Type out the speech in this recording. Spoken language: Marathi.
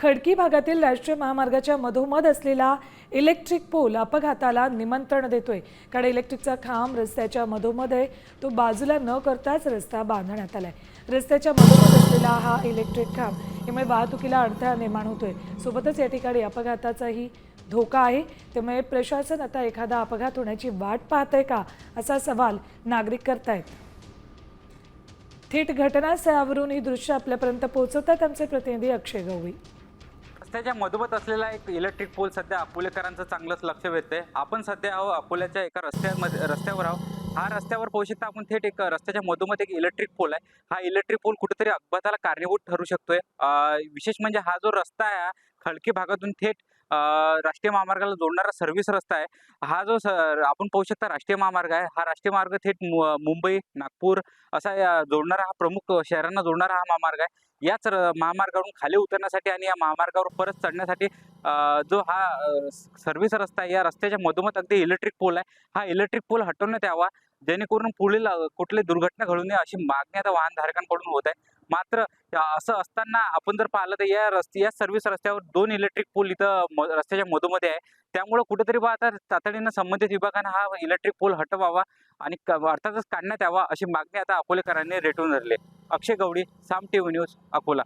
खडकी भागातील राष्ट्रीय महामार्गाच्या मधोमध असलेला इलेक्ट्रिक पोल अपघाताला निमंत्रण देतोय. कारण इलेक्ट्रिकचा खांब रस्त्याच्या मधोमध आहे. तो बाजूला न करताच रस्ता बांधण्यात आलाय. रस्त्याच्या मधोमध असलेला हा इलेक्ट्रिक खांब यामुळे वाहतुकीला अडथळा निर्माण होतोय. सोबतच या ठिकाणी अपघाताचाही धोका आहे. त्यामुळे प्रशासन आता एखादा अपघात होण्याची वाट पाहत आहे का असा सवाल नागरिक करतायत. थेट घटनास्थळावरून ही दृश्य आपल्यापर्यंत पोहोचवतात आमचे प्रतिनिधी अक्षय गवळी. रस्त्याच्या मधोमध असलेला एक इलेक्ट्रिक पोल सध्या अकोलेकरांचं चांगलंच लक्ष वेधतंय. आपण सध्या आहो अकोल्याच्या एका रस्त्यामध्ये रस्त्यावर आहो हा रस्त्यावर पाहू शकता आपण थेट एक रस्त्याच्या मधोमध एक इलेक्ट्रिक पोल आहे. हा इलेक्ट्रिक पोल कुठेतरी अपघाताला कारणीभूत ठरू शकतोय. विशेष म्हणजे हा जो रस्ता आहे हा खडकी भागातून थेट राष्ट्रीय महामार्गाला जोडणारा सर्व्हिस रस्ता आहे. हा जो स आपण पाहू शकता राष्ट्रीय महामार्ग आहे. हा राष्ट्रीय मार्ग थेट मुंबई नागपूर असा या जोडणारा हा प्रमुख शहरांना जोडणारा हा महामार्ग आहे. याच महामार्गावरून खाली उतरण्यासाठी आणि या महामार्गावर परत चढण्यासाठी जो हा सर्व्हिस रस्ता आहे या रस्त्याच्या मधोमध अगदी इलेक्ट्रिक पोल आहे. हा इलेक्ट्रिक पोल हटवण्यात यावा. जेणेकरून पुढील कुठली दुर्घटना घडू नये अशी मागणी आता वाहनधारकांकडून होत आहे. मात्र म्हणजे असं असताना आपण जर पाहिलं तर या रस्ते या सर्व्हिस रस्त्यावर दोन इलेक्ट्रिक पोल इथं म- रस्त्याच्या मधोमध्ये आहे. त्यामुळं कुठेतरी बा आता तातडीनं संबंधित विभागानं हा इलेक्ट्रिक पोल हटवावा आणि क- अर्थातच काढण्यात यावा अशी मागणी आता अकोलेकरांनी रेटून धरली Akshay Gawdi Saam T V news Akola.